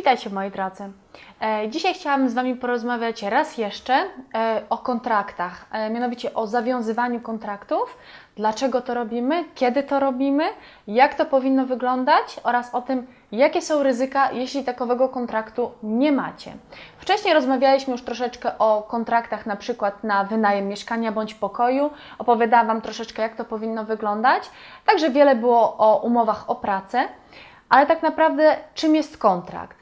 Witajcie moi drodzy. E, Dzisiaj chciałabym z Wami porozmawiać raz jeszcze e, o kontraktach, e, mianowicie o zawiązywaniu kontraktów, dlaczego to robimy, kiedy to robimy, jak to powinno wyglądać oraz o tym, jakie są ryzyka, jeśli takowego kontraktu nie macie. Wcześniej rozmawialiśmy już troszeczkę o kontraktach na przykład na wynajem mieszkania bądź pokoju, opowiadałam Wam troszeczkę, jak to powinno wyglądać, także wiele było o umowach o pracę. Ale tak naprawdę, czym jest kontrakt?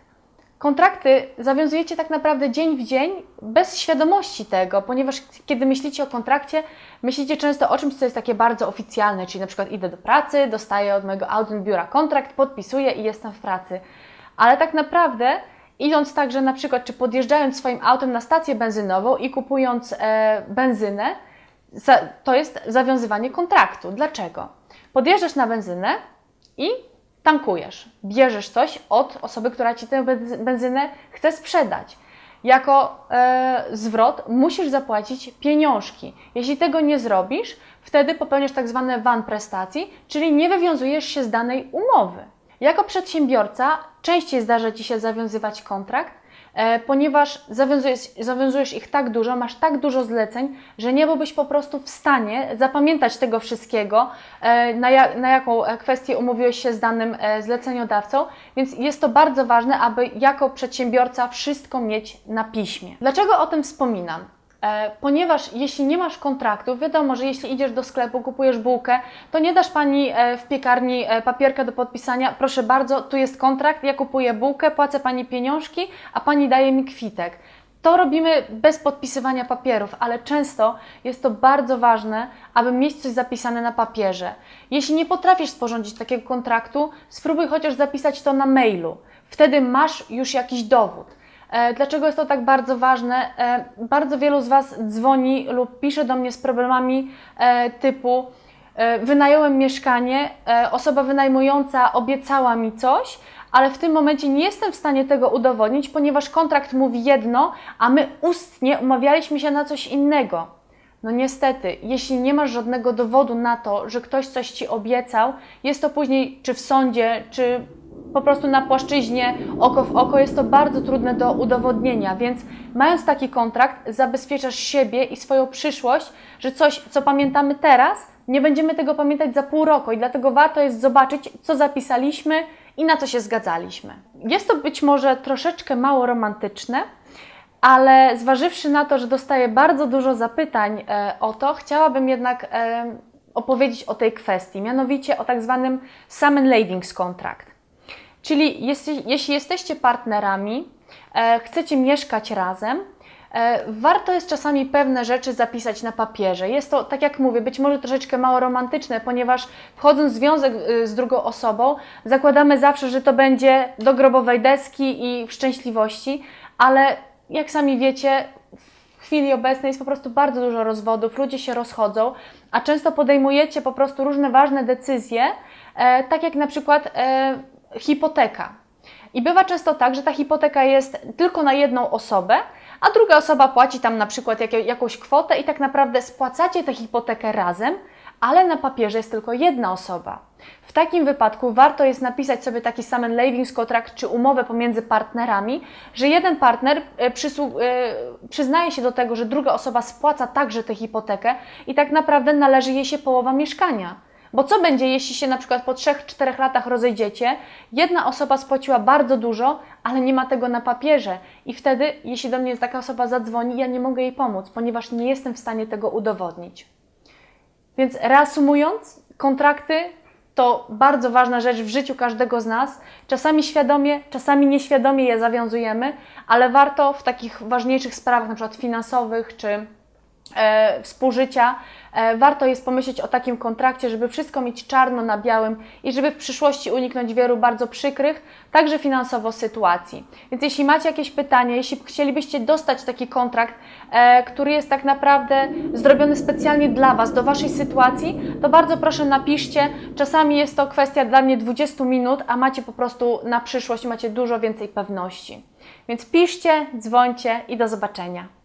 Kontrakty zawiązujecie tak naprawdę dzień w dzień bez świadomości tego, ponieważ kiedy myślicie o kontrakcie, myślicie często o czymś, co jest takie bardzo oficjalne, czyli na przykład idę do pracy, dostaję od mojego biura kontrakt, podpisuję i jestem w pracy. Ale tak naprawdę, idąc także na przykład, czy podjeżdżając swoim autem na stację benzynową i kupując e, benzynę, to jest zawiązywanie kontraktu. Dlaczego? Podjeżdżasz na benzynę i tankujesz, bierzesz coś od osoby, która ci tę benzy- benzynę chce sprzedać. Jako e, zwrot musisz zapłacić pieniążki. Jeśli tego nie zrobisz, wtedy popełniasz tak zwane van prestacji, czyli nie wywiązujesz się z danej umowy. Jako przedsiębiorca częściej zdarza Ci się zawiązywać kontrakt, e, ponieważ zawiązujesz, zawiązujesz ich tak dużo, masz tak dużo zleceń, że nie byłbyś po prostu w stanie zapamiętać tego wszystkiego, e, na, ja, na jaką e, kwestię umówiłeś się z danym zleceniodawcą, więc jest to bardzo ważne, aby jako przedsiębiorca wszystko mieć na piśmie. Dlaczego o tym wspominam? E, Ponieważ jeśli nie masz kontraktu, wiadomo, że jeśli idziesz do sklepu, kupujesz bułkę, to nie dasz pani e, w piekarni e, papierka do podpisania. Proszę bardzo, tu jest kontrakt, ja kupuję bułkę, płacę pani pieniążki, a pani daje mi kwitek. To robimy bez podpisywania papierów, ale często jest to bardzo ważne, aby mieć coś zapisane na papierze. Jeśli nie potrafisz sporządzić takiego kontraktu, spróbuj chociaż zapisać to na mailu. Wtedy masz już jakiś dowód. E, Dlaczego jest to tak bardzo ważne? E, Bardzo wielu z Was dzwoni lub pisze do mnie z problemami e, typu wynająłem mieszkanie, osoba wynajmująca obiecała mi coś, ale w tym momencie nie jestem w stanie tego udowodnić, ponieważ kontrakt mówi jedno, a my ustnie umawialiśmy się na coś innego. No niestety, jeśli nie masz żadnego dowodu na to, że ktoś coś ci obiecał, jest to później czy w sądzie, czy po prostu na płaszczyźnie oko w oko, jest to bardzo trudne do udowodnienia, więc mając taki kontrakt, zabezpieczasz siebie i swoją przyszłość, że coś, co pamiętamy teraz, nie będziemy tego pamiętać za pół roku i dlatego warto jest zobaczyć, co zapisaliśmy i na co się zgadzaliśmy. Jest to być może troszeczkę mało romantyczne, ale zważywszy na to, że dostaję bardzo dużo zapytań e, o to, chciałabym jednak e, opowiedzieć o tej kwestii, mianowicie o tak zwanym Summon Ladings Contract. Czyli jeśli, jeśli jesteście partnerami, e, chcecie mieszkać razem, e, warto jest czasami pewne rzeczy zapisać na papierze. Jest to, tak jak mówię, być może troszeczkę mało romantyczne, ponieważ wchodząc w związek y, z drugą osobą, zakładamy zawsze, że to będzie do grobowej deski i w szczęśliwości, ale jak sami wiecie, w chwili obecnej jest po prostu bardzo dużo rozwodów, ludzie się rozchodzą, a często podejmujecie po prostu różne ważne decyzje, e, tak jak na przykład e, hipoteka. I bywa często tak, że ta hipoteka jest tylko na jedną osobę, a druga osoba płaci tam na przykład jakąś kwotę i tak naprawdę spłacacie tę hipotekę razem, ale na papierze jest tylko jedna osoba. W takim wypadku warto jest napisać sobie taki summon lavings contract czy umowę pomiędzy partnerami, że jeden partner e, e, przyznaje się do tego, że druga osoba spłaca także tę hipotekę i tak naprawdę należy jej się połowa mieszkania. Bo co będzie, jeśli się na przykład po 3-4 latach rozejdziecie, jedna osoba spłaciła bardzo dużo, ale nie ma tego na papierze i wtedy, jeśli do mnie taka osoba zadzwoni, ja nie mogę jej pomóc, ponieważ nie jestem w stanie tego udowodnić. Więc reasumując, kontrakty to bardzo ważna rzecz w życiu każdego z nas. Czasami świadomie, czasami nieświadomie je zawiązujemy, ale warto w takich ważniejszych sprawach, na przykład finansowych czy e, współżycia, e, warto jest pomyśleć o takim kontrakcie, żeby wszystko mieć czarno na białym i żeby w przyszłości uniknąć wielu bardzo przykrych, także finansowo sytuacji. Więc jeśli macie jakieś pytania, jeśli chcielibyście dostać taki kontrakt, e, który jest tak naprawdę zrobiony specjalnie dla Was, do Waszej sytuacji, to bardzo proszę napiszcie. Czasami jest to kwestia dla mnie 20 minut, a macie po prostu na przyszłość, macie dużo więcej pewności. Więc piszcie, dzwońcie i do zobaczenia.